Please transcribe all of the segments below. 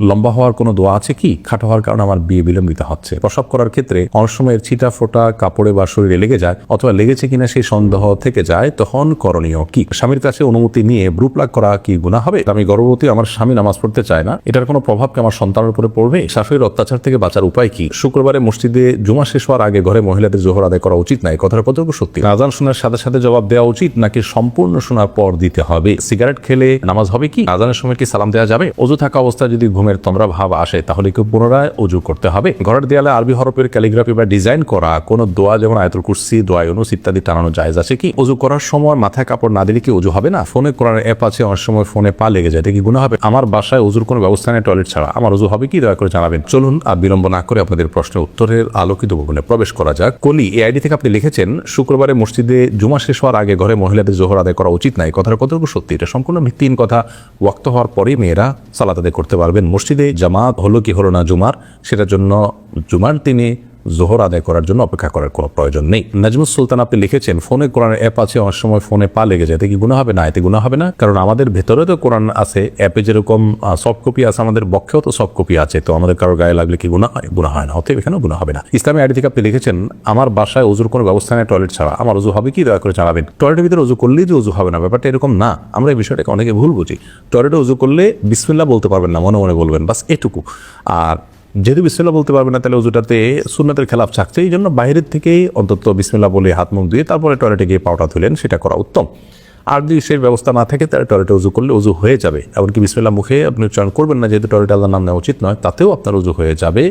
লম্বা হওয়ার কোনো দোয়া আছে কি? খাটো হওয়ার কারণে আমার বিয়ে বিলম্বিত হচ্ছে। প্রসব করার ক্ষেত্রে অনেক সময় ছিটা ফোটা কাপড়ে বা শরীরে লেগে যায় অথবা লেগেছে কিনা সেই সন্দেহ থেকে যায়, তখন করণীয় কি? স্বামীর কাছে অনুমতি নিয়ে ব্রুপ্লাগ করা কি গুণা হবে? আমি গর্ভবতী, আমার স্বামী নামাজ পড়তে চায় না। এটার কোনো প্রভাব কি আমার সন্তানের উপরে পড়বে? শাশুড়ির অত্যাচার থেকে বাঁচার উপায় কি? শুক্রবারে মসজিদে জুমা শেষ হওয়ার আগে ঘরে মহিলাদের জোহর আদায় করা উচিত না? এই কথাটা কতটুকু সত্যি। আজান শোনার সাথে সাথে জবাব দেওয়া উচিত নাকি সম্পূর্ণ শোনার পর দিতে হবে? সিগারেট খেলে নামাজ হবে কি? আজানের সময় কি সালাম দেওয়া যাবে? অজু থাকা অবস্থায় যদি ঘুমের তন্দ্রা ভাব আসে, তাহলে কি পুনরায় অজু করতে হবে? ঘরের দেয়ালে আরবি হরফের ক্যালিগ্রাফি বা ডিজাইন করা, কোনো দোয়া যেমন আয়তুল কুর্সি, দোয়া ইউনুস ইত্যাদি টানানো জায়েজ আছে কি? অজু করার সময় মাথায় কাপড় না দিলে কি অজু হবে না? ফোনে করার অ্যাপ আছে, অনেক সময় ফোনে পা লেগে যায় কি গুণা হবে? আমার বাসায় অজুর কোনো ব্যবস্থা নেই, টয়লেট ছাড়া। আমার অজু হবে কি? দয়া করে জানাবেন। চলুন আর বিলম্ব না করে আপনাদের প্রশ্নের উত্তরের আলোকিত ভবনে প্রবেশ করা যাক। কলি, এই আইডি থেকে আপনি লিখেছেন, শুক্রবারে মসজিদে জুমা শেষ হওয়ার আগে ঘরে মহিলাদের জোহর আদায় করা উচিত নাই। কথাটা কতটুকু সত্যি? এটা সম্পূর্ণ ভিত্তিহীন কথা। ওয়াক্ত হওয়ার পরেই মেয়েরা সালাত আদায় করতে পারবেন। মসজিদে জামাত হলো কি হলো না জুমার সেটার জন্য জুমার দিনে জোহর আদায় করার জন্য অপেক্ষা করার কোনো প্রয়োজন নেই। নাজমুল সুলতান আপনি লিখেছেন, ফোনে কোরআন অ্যাপ আছে, অনেক সময় ফোনে পা লেগে যায়। এতে কি গুণা হবে? না, এতে গুণা হবে না। কারণ আমাদের ভেতরে তো কোরআন আছে, অ্যাপে যেরকম সফট কপি আছে, আমাদের পক্ষেও তো সফট কপি আছে। তো আমাদের কারও গায়ে লাগলে কি গুণা হয়? গুণা হয় না। অতএব এখানেও গুণা হবে না। ইসলামী আইডি থেকে আপনি লিখেছেন, আমার বাসায় অজুর কোনো ব্যবস্থা নেই টয়লেট ছাড়া। আমার অজু হবে কি? দয়া করে জানাবেন। টয়লেটের ভিতরে অজু করলেই যে অজু হবে না। ব্যাপারটা এরকম না। আমরা এই বিষয়টাকে অনেকে ভুল বুঝি। টয়লেটে অজু করলে বিসমিল্লা বলতে পারবেন না, মনে মনে বলবেন। বাস এটুকু। আর যেহেতু বিসমিল্লা বলতে পারবে না, তাহলে অজুটাতে সুন্নাতের খেলাফ থাকছে এই জন্য বাইরের থেকেই অন্তত বিসমিল্লা বলে হাত মুখ দিয়ে তারপরে টয়লেটে গিয়ে পাওটা তুলেন সেটা করা উত্তম। আর যদি সেই ব্যবস্থা না থাকে, তাহলে টয়লেটে উজু করলে উজু হয়ে যাবে। এমনকি বিসমিল্লা মুখে আপনি উচ্চারণ করবেন না, যেহেতু টয়লেটে আল্লাহর নাম নেওয়া উচিত নয়, তাতেও আপনার উজু হয়ে যাবে।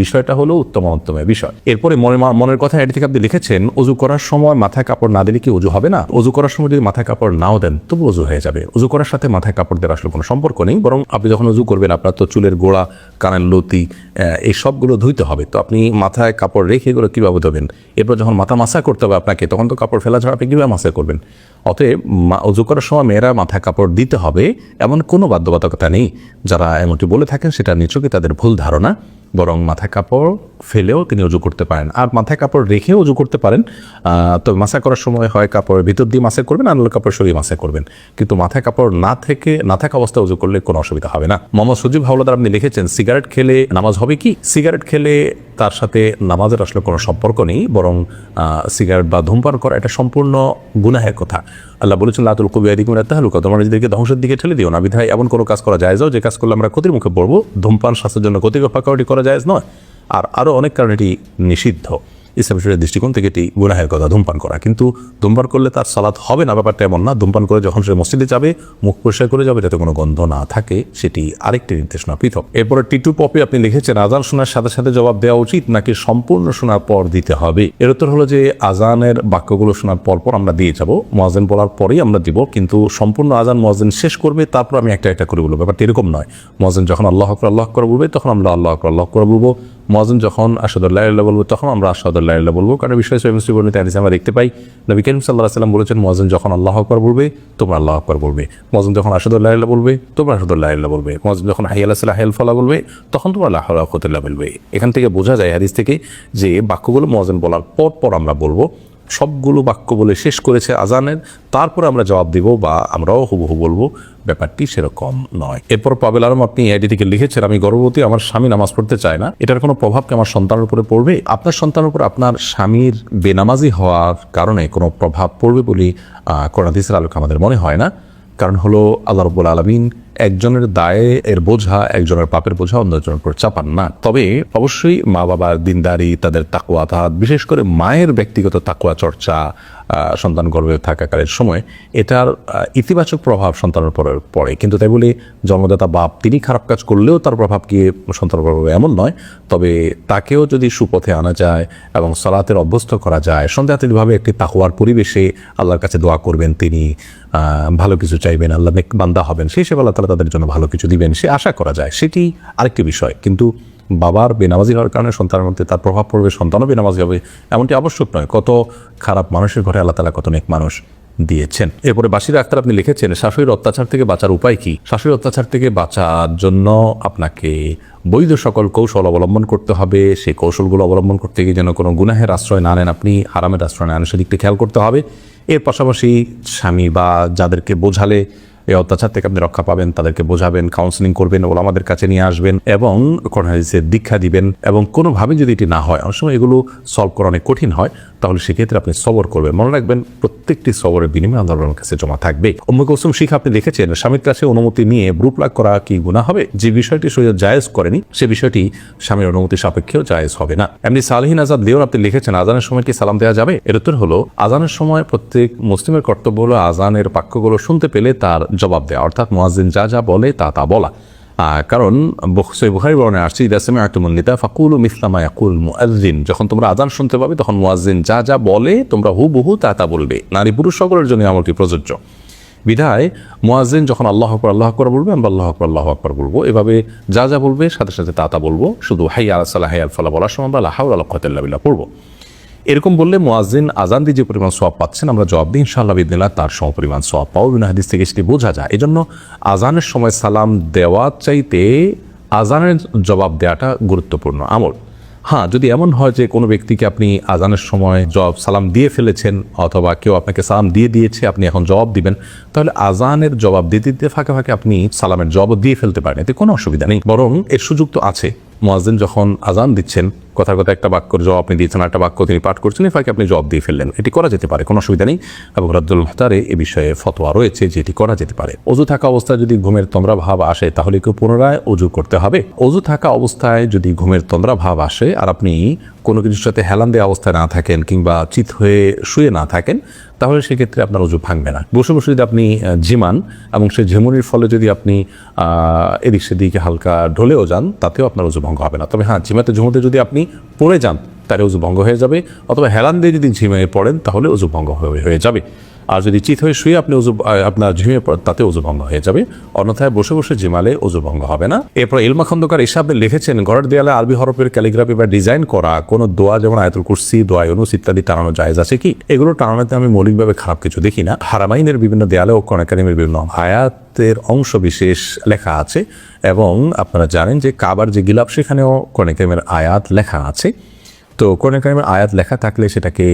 বিষয়টা হলো উত্তম উত্তমের বিষয়। এরপরে মনে মনের কথা এটি থেকে আপনি লিখেছেন, উজু করার সময় মাথায় কাপড় না দিলে কি উজু হবে না? উজু করার সময় যদি মাথায় কাপড় নাও দেন, তবু উজু হয়ে যাবে। উজু করার সাথে মাথায় কাপড় দেওয়ার আসলে কোনো সম্পর্ক নেই, বরং আপনি যখন উজু করবেন, আপনার তো চুলের গোড়া, কানের লতি এই সবগুলো ধুইতে হবে। তো আপনি মাথায় কাপড় রেখে এগুলো কীভাবে ধোবেন? এরপর যখন মাথা মাসা করতে হবে আপনাকে, তখন তো কাপড় ফেলা ছাড়া আপনি কীভাবে মাসা করবেন? অতএব উজু করার সময় মেয়েরা মাথা কাপড় দিতে হবে, এমন কোনো বাধ্যবাধকতা নেই। যারা এমনটি বলে থাকেন, সেটা নিচকে তাদের ভুল ধারণা। বরং মাথায় কাপড় ফেলেও তিনি উজু করতে পারেন। আর মাথায় কাপড় রেখেও উজু করতে পারেন। তবে মাসা করার সময় হয় কাপড়ের ভিতর দিয়ে মাসা করবেন আর কাপড় সরিয়ে মাসা করবেন। কিন্তু মাথায় কাপড় না থেকে, না থাকা অবস্থায় উজু করলে কোনো অসুবিধা হবে না। মোহাম্মদ সজিব হাওলাদার আপনি লিখেছেন, সিগারেট খেলে নামাজ হবে কি? সিগারেট খেলে তার সাথে নামাজের আসলে কোনো সম্পর্ক নেই, বরং সিগারেট বা ধূমপান করা এটা সম্পূর্ণ গুনাহের কথা। আল্লাহ বলেছেন লাতুল কবি আদিকুম তাহলুকা তোমার নিজেদেরকে ধ্বংসের দিকে ঠেলে দিও না। বিধায় এমন কোনো কাজ করা যায় যাও, যে কাজ করলে আমরা ক্ষতির মুখে পড়ব। ধূমপান, স্বাস্থ্যের জন্য ক্ষতিকর ফাঁকাওয়াটি করা যায় নয়। আর আরও অনেক কারণ এটি নিষিদ্ধ। ইসলাম শরীরের দৃষ্টিকোণ থেকে এটি গুনাহের কথা, ধূমপান করা। কিন্তু ধূমপান করলে তার সালাত হবে না, ব্যাপারটা এমন না। ধূমপান করে যখন সে মসজিদে যাবে, মুখ পরিষ্কার করে যাবে, যাতে কোনো গন্ধ না থাকে, সেটি আরেকটি নির্দেশনা পৃথক। এরপরে টিটু পপি আপনি লিখেছেন আজান শোনার সাথে সাথে জবাব দেওয়া উচিত, নাকি সম্পূর্ণ শোনার পর দিতে হবে? এর উত্তর হলো যে আজানের বাক্যগুলো শোনার পর পর আমরা দিয়ে যাব। মোয়াজেন বলার পরেই আমরা দিব, কিন্তু সম্পূর্ণ আজান মোয়াজেন শেষ করবে, তারপর আমি একটা একটা করে বলব। ব্যাপারটা এরকম নয়। মোয়াজেন যখন আল্লাহ আকবর, আল্লাহ করে বলবে, তখন আমরা আল্লাহ আকবর, আল্লাহ করে বলব। মহাজন যখন আসাদুল্লাহ বলব, তখন আমরা আসাদুল্লাহ বলব। কারণ বিষয় সৈমশ্রী বর্ণিত আনিস আমরা দেখতে পাই, নবী করিম সাল্লাহ সাল্লাম বলেছেন, মহাজন যখন আল্লাহ আকবর বলবে, তোমরা আল্লাহ আকবর বলবে। মহাজন যখন আসাদুল্লাহ বলবে, তোমরা আসাদুল্লাহ বলবে। মহাজন যখন হাই আল্লাহ সাল্লাহ ফলা বলবে, তখন তোমরা আল্লাহ আল্লাহতুল্লাহ বলবে। এখান থেকে বোঝা যায় হাদিস থেকে যে বাক্যগুলো মজন বলার পর পর আমরা বলব। সবগুলো বাক্য বলে শেষ করেছে আজানের। তারপরে আমরা জবাব দিব বা আমরাও হুবহু বলব, ব্যাপারটি সেরকম নয়। এরপর পাবেল আলম, আপনি আইডি থেকে লিখেছেন, আমি গর্ভবতী, আমার স্বামী নামাজ পড়তে চায় না। এটার কোনো প্রভাব কি আমার সন্তানের উপরে পড়বে? আপনার সন্তানের উপর আপনার স্বামীর বেনামাজি হওয়ার কারণে কোনো প্রভাব পড়বে বলে করোনাদিসের আলোকে আমাদের মনে হয় না। কারণ হলো আল্লাহ রব্বুল আলমিন একজনের দায়ে এর বোঝা, একজনের পাপের বোঝা, অন্যজনের উপর চাপান না তবে অবশ্যই মা বাবার দিনদারি, তাদের তাকুয়া তাহাত বিশেষ করে মায়ের ব্যক্তিগত তাকুয়া চর্চা সন্তান গর্ভে থাকাকালের সময়, এটার ইতিবাচক প্রভাব সন্তানের উপর পড়ে। কিন্তু তাই বলে, জন্মদাতা বাপ, তিনি খারাপ কাজ করলেও তার প্রভাব গিয়ে সন্তানের পড়বে এমন নয়। তবে তাকেও যদি সুপথে আনা যায় এবং সলাতের অভ্যস্ত করা যায়, সন্দেহাতীতভাবে একটি তাকুয়ার পরিবেশে আল্লাহর কাছে দোয়া করবেন তিনি ভালো কিছু চাইবেন, আল্লাহ বান্দা হবেন, সেই হিসেবে আল্লাহ তালা তাদের জন্য ভালো কিছু দিবেন, সে আশা করা যায়। সেটি আরেকটি বিষয়। কিন্তু বাবার বেনামাজি হওয়ার কারণে সন্তানের মধ্যে তার প্রভাব পড়বে, সন্তানও বেনামাজি হবে, এমনটি আবশ্যক নয়। কত খারাপ মানুষের ঘরে আল্লাহ তালা কত অনেক মানুষ দিয়েছেন। এরপরে বাসির আক্তার আপনি লিখেছেন, শাশুড়ির অত্যাচার থেকে বাঁচার উপায় কি? শাশুড়ির অত্যাচার থেকে বাঁচার জন্য আপনাকে বৈধ সকল কৌশল অবলম্বন করতে হবে। সেই কৌশলগুলো অবলম্বন করতে গিয়ে যেন কোনো গুনাহের আশ্রয় না নেন আপনি, হারামের আশ্রয় না নেন, সেদিকটি খেয়াল করতে হবে। এর পাশাপাশি স্বামী বা যাদেরকে বোঝালে এই অত্যাচার থেকে আপনি রক্ষা পাবেন, তাদেরকে বোঝাবেন কাউন্সিলিং করবেন ওলামাদের কাছে নিয়ে আসবেন এবং কোরআন হাদিসের দীক্ষা দিবেন এবং কোনোভাবে যদি এটি না হয়, অনেক সময় এগুলো সলভ করা অনেক কঠিন হয় তাহলে সেক্ষেত্রে আপনি সবর করবেন। মনে রাখবেন, প্রত্যেকটি সবরের বিনিময়ে আল্লাহর কাছে জমা থাকবে। উম্মে কুলসুম শিখ আপনি লিখেছেন স্বামীর কাছে অনুমতি নিয়ে ব্রুপ লাগ করা কি গুণা হবে? যে বিষয়টি শরীর জায়েজ করেনি, সে বিষয়টি স্বামীর অনুমতি সাপেক্ষেও জায়েজ হবে না। এমনি সালহিন আজাদ লিওন আপনি লিখেছেন, আজানের সময় কি সালাম দেওয়া যাবে? এর উত্তর হলো, আজানের সময় প্রত্যেক মুসলিমের কর্তব্য হলো আজানের বাক্যগুলো শুনতে পেলে তার জবাব দেওয়া অর্থাৎ মুয়াজ্জিন যা যা বলে তা তা বলা। কারণ সই বুখারি বর্ণে আসছে ইদাসেমে আতুমন্দিতা ফাকুল মিসলামা ইয়াকুল মুআজ্জিন। যখন তোমরা আজান শুনতে পাবে, তখন মুয়াজ্জিন যা যা বলে, তোমরা হুবহু তা তা বলবে। নারী পুরুষ সকলের জন্য আমলটি প্রযোজ্য। বিধায় মুয়াজ্জিন যখন আল্লাহ আকবর আল্লাহ আকবর বলবে, আমরা আল্লাহ আকবর আল্লাহ আকবর বলব। এভাবে যা যা বলবে, সাথে সাথে তা তা বলব। শুধু হাই আলাসাল্লাহ হাই আলফাল্লাহ বলার সময় আমরা লাহাউল আল্লাহ পড়ব। এরকম বললে মোয়াজিন আজান দিয়ে যে পরিমাণ সোয়াব পাচ্ছেন, আমরা জবাব দিই, ইনশাআল্লাহ বিদিল্লাহ তার সম পরিমাণ সোয়াব পাও বিনা হাদিস থেকে সেটি বোঝা যায়। এই জন্য আজানের সময় সালাম দেওয়া চাইতে আজানের জবাব দেওয়াটা গুরুত্বপূর্ণ আমল। হ্যাঁ যদি এমন হয় যে কোনো ব্যক্তিকে আপনি আজানের সময় জবাব সালাম দিয়ে ফেলেছেন অথবা কেউ আপনাকে সালাম দিয়ে দিয়েছে, আপনি এখন জবাব দিবেন, তাহলে আজানের জবাব দিতে দিতে ফাঁকে ফাঁকে আপনি সালামের জবাব দিয়ে ফেলতে পারেন। এতে কোনো অসুবিধা নেই। বরং এর সুযোগ তো আছে। মোয়াজিন যখন আজান দিচ্ছেন, কথার কথা একটা বাক্যর জবাব আপনি দিয়েছেন একটা বাক্য তিনি পাঠ করছেন এই ফাঁকে আপনি জবাব দিয়ে ফেললেন। এটি করা যেতে পারে, কোনো অসুবিধা নেই। এবং রাজ্দুল হতারে এ বিষয়ে ফতোয়া রয়েছে যে এটি করা যেতে পারে। অজু থাকা অবস্থায় যদি ঘুমের তন্দ্রা ভাব আসে, তাহলে কেউ পুনরায় অজু করতে হবে? অজু থাকা অবস্থায় যদি ঘুমের তন্দ্রা ভাব আসে, আর আপনি কোনো কিছুর সাথে হেলান দেওয়া অবস্থায় না থাকেন কিংবা চিত হয়ে শুয়ে না থাকেন তাহলে সেক্ষেত্রে আপনার অজু ভাঙবে না। বসে বসে যদি আপনি ঝিমান এবং সেই ঝিমুনির ফলে যদি আপনি এদিক সেদিকে হালকা ঢলেও যান, তাতেও আপনার অজু ভঙ্গ হবে না। তবে হ্যাঁ ঝিমাতে ঝুমুতে যদি আপনি পড়ে যান, তাহলে অজু ভঙ্গ হয়ে যাবে। অথবা হেলান দিয়ে যদি ঝিমে পড়েন, তাহলে অজু ভঙ্গ হয়ে যাবে। আর যদি চিত হয়ে শুয়ে আপনি অজু আপনার ঝিমে তাতে অজু ভঙ্গ হয়ে যাবে। অন্যথায় বসে বসে জিমালে অজু ভঙ্গ হবে না। এরপর ইলমা খন্দকার ইসাবে লিখেছেন ঘরের দেয়ালে আরবি হরফের ক্যালিগ্রাফি বা ডিজাইন করা, কোনো দোয়া যেমন আয়তুল কুর্সি, দোয়া ইউনুস ইত্যাদি টানানো জায়েজ আছে কি? এগুলো টানানোতে আমি মৌলিকভাবে খারাপ কিছু দেখি না। হারামাইনের বিভিন্ন দেয়ালে ও কনেকারিমের বিভিন্ন আয়াতের অংশ বিশেষ লেখা আছে এবং আপনারা জানেন যে কাবার যে গিলাপ সেখানেও কনেকারিমের আয়াত লেখা আছে। তো কোরআন কারিমের আয়াত লেখা থাকলে সেটাকে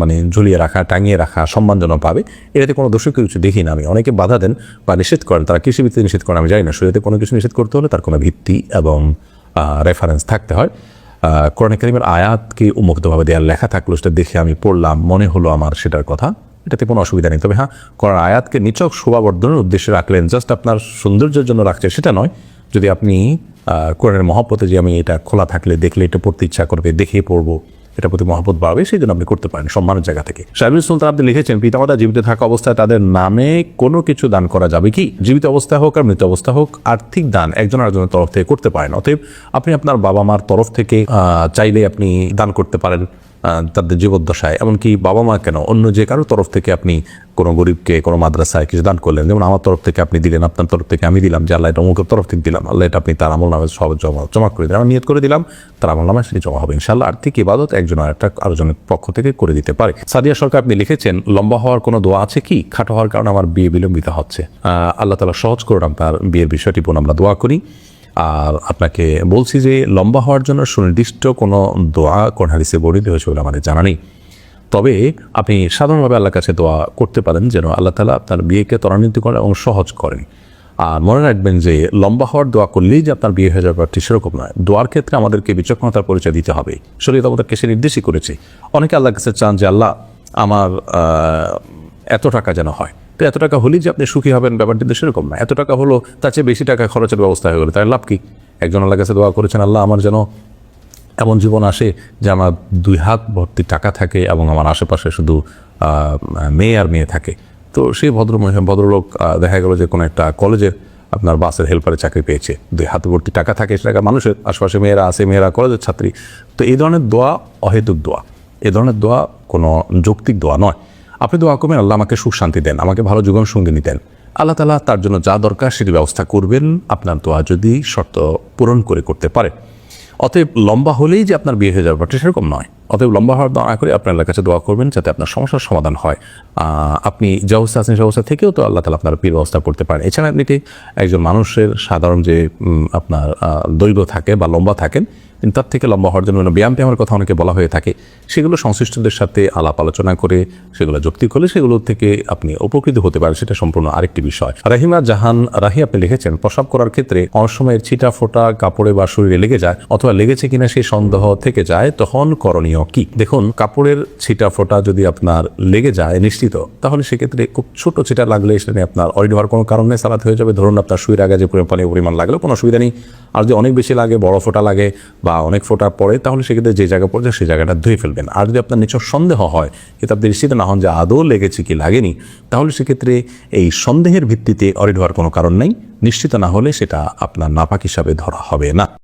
মানে ঝুলিয়ে রাখা, টাঙিয়ে রাখা সম্মানজনক পাবে এটাতে কোনো দোষী কিছু দেখি না আমি। অনেকে বাধা দেন বা নিষেধ করেন। তারা কৃষি ভিত্তিতে নিষেধ করেন, আমি জানি না। শরীরে কোনো কিছু নিষেধ করতে হলে তার কোনো ভিত্তি এবং রেফারেন্স থাকতে হয়। কোরআন কারিমের আয়াতকে উন্মুক্তভাবে দেওয়ার লেখা থাকল, সেটা দেখে আমি পড়লাম, মনে হলো আমার সেটার কথা। এটাতে কোনো অসুবিধা নেই। তবে হ্যাঁ কোরআন আয়াতকে নিচক শোভাবর্ধনের উদ্দেশ্যে রাখলেন জাস্ট আপনার সৌন্দর্যের জন্য রাখছে, সেটা নয়। যদি আপনি কোরআনের মহাপথে যে আমি এটা খোলা থাকলে, দেখলে, এটা পড়তে ইচ্ছা করবে দেখে পড়ব, এটা প্রতি মহাপত বাড়বে, সেই জন্য আপনি করতে পারেন সম্মানের জায়গা থেকে। সাহেবুল সুলতান আপনি লিখেছেন, পিতামাতা জীবিত থাকা অবস্থায় তাদের নামে কোনো কিছু দান করা যাবে কি? জীবিত অবস্থা হোক আর মৃত অবস্থা হোক, আর্থিক দান একজন আরেকজনের তরফ থেকে করতে পারেন। অতএব আপনি আপনার বাবা মার তরফ থেকে চাইলে আপনি দান করতে পারেন। তাদের জীবদ্দশায়, এমনকি বাবা মা কেন? অন্য যে কারও তরফ থেকে আপনি কোনো গরিবকে, কোনো মাদ্রাসায় কিছু দান করলেন। যেমন আমার তরফ থেকে আপনি দিলেন, আপনার তরফ থেকে আমি দিলাম, যে আল্লাহ এটা অমুকের তরফ থেকে দিলাম। আল্লাহ এটা আপনি তার আমল নামে সব জমা জমা করে দিলাম আমি নিয়ত করে দিলাম, তার আমল নামে সেটি জমা হবে। ইনশাল্লাহ আর্থিক ইবাদত একজন আর একটা আরেকজনের পক্ষ থেকে করে দিতে পারে। সাদিয়া সরকার, আপনি লিখেছেন, লম্বা হওয়ার কোনো দোয়া আছে কি? খাটো হওয়ার কারণে আমার বিয়ে বিলম্বিত হচ্ছে। আল্লাহ তালা সহজ করুন আপনার বিয়ের বিষয়টি, বোন, আমরা দোয়া করি। আর আপনাকে বলছি যে লম্বা হওয়ার জন্য সুনির্দিষ্ট কোনো দোয়া কোন হাদিসে বর্ণিত হয়েছে বলে আমাদের জানা নেই। তবে আপনি সাধারণভাবে আল্লাহর কাছে দোয়া করতে পারেন যেন আল্লাহ তালা আপনার বিয়েকে ত্বরান্বিত করেন এবং সহজ করেন। আর মনে রাখবেন যে লম্বা হওয়ার দোয়া করলেই যে আপনার বিয়ে হয়ে যাবে ব্যাপারটি সেরকম নয়। দোয়ার ক্ষেত্রে আমাদেরকে বিচক্ষণতার পরিচয় দিতে হবে। শরীর আমাদেরকে সে নির্দেশই করেছে। অনেকে আল্লাহর কাছে চান যে, আল্লাহ, আমার এত টাকা যেন হয়। তো এত টাকা হলেই যে আপনি সুখী হবেন, ব্যাপারটি তো সেরকম না। এত টাকা হলো, তার চেয়ে বেশি টাকা খরচের ব্যবস্থা হয়ে গেলো। তাই লাভ কি? একজন আল্লাহ কাছে দোয়া করেছেন, আল্লাহ, আমার যেন এমন জীবন আসে যে আমার দুই হাত ভর্তি টাকা থাকে এবং আমার আশেপাশে শুধু মেয়ে আর মেয়ে থাকে। তো সেই ভদ্র ভদ্রলোক দেখা গেল যে কোনো একটা কলেজের আপনার বাসের হেল্পারে চাকরি পেয়েছে। দুই হাত ভর্তি টাকা থাকে সে টাকা মানুষের, আশেপাশে মেয়েরা আছে, মেয়েরা কলেজের ছাত্রী। তো এই ধরনের দোয়া অহেতুক দোয়া। এ ধরনের দোয়া কোনো যৌক্তিক দোয়া নয়। আপনি দোয়া করবেন, আল্লাহ আমাকে সুখ শান্তি দেন, আমাকে ভালো জীবন সঙ্গিনী দেন। আল্লাহ তালা তার জন্য যা দরকার সেটি ব্যবস্থা করবেন। আপনার দোয়া যদি শর্ত পূরণ করে করতে পারে। অতএব লম্বা হলেই যে আপনার বিয়ে হয়ে যাবে ব্যাপারটা সেরকম নয়। অতএব লম্বা হওয়ার দোয়া করে আপনার কাছে দোয়া করবেন, যাতে আপনার সমস্যার সমাধান হয়। আপনি যে অবস্থা আছেন সে অবস্থা থেকেও তো আল্লাহ তালা আপনার বিয়ের ব্যবস্থা করতে পারেন। এছাড়া এমনিতে একজন মানুষের সাধারণ যে আপনার দৈর্ঘ্য থাকে বা লম্বা থাকেন কিন্তু তার থেকে লম্বা হওয়ার জন্য ব্যায়াম ব্যায়ামের কথা অনেকে বলা হয়ে থাকে। সেগুলো সংশ্লিষ্টদের সাথে আলাপ আলোচনা করে, সেগুলো যুক্তি করলে সেগুলো থেকে আপনি উপকৃত হতে পারেন। সেটা সম্পূর্ণ আরেকটি বিষয়। রাহিমা জাহান, রাহি আপনি লিখেছেন, প্রসাব করার ক্ষেত্রে অনেক সময় ছিটা ফোটা কাপড়ে বা শরীরে লেগে যায়, অথবা লেগেছে কিনা সেই সন্দেহ থেকে যায়, তখন করণীয় কি? দেখুন, কাপড়ের ছিটা ফোটা যদি আপনার লেগে যায় নিশ্চিত, তাহলে সেক্ষেত্রে খুব ছোট ছিটা লাগলে সেটা নিয়ে আপনার অরিড হওয়ার কোনো কারণে সালাত হয়ে যাবে। ধরুন, আপনার শুয়ের আগে যে পরিমাণ লাগল কোনো অসুবিধা নেই। আর যদি অনেক বেশি লাগে, বড় ফোঁটা লাগে বা অনেক ফোঁটা পড়ে, তাহলে সেক্ষেত্রে যে জায়গা পড়ছে সেই জায়গাটা ধুয়ে ফেলবেন। আর যদি আপনার নিচের সন্দেহ হয় কিন্তু আপনি নিশ্চিত না হন যে আদৌ লেগেছে কি লাগেনি, তাহলে সেক্ষেত্রে এই সন্দেহের ভিত্তিতে অরিড হওয়ার কোনো কারণ নেই। নিশ্চিত না হলে সেটা আপনার নাপাক হিসাবে ধরা হবে না।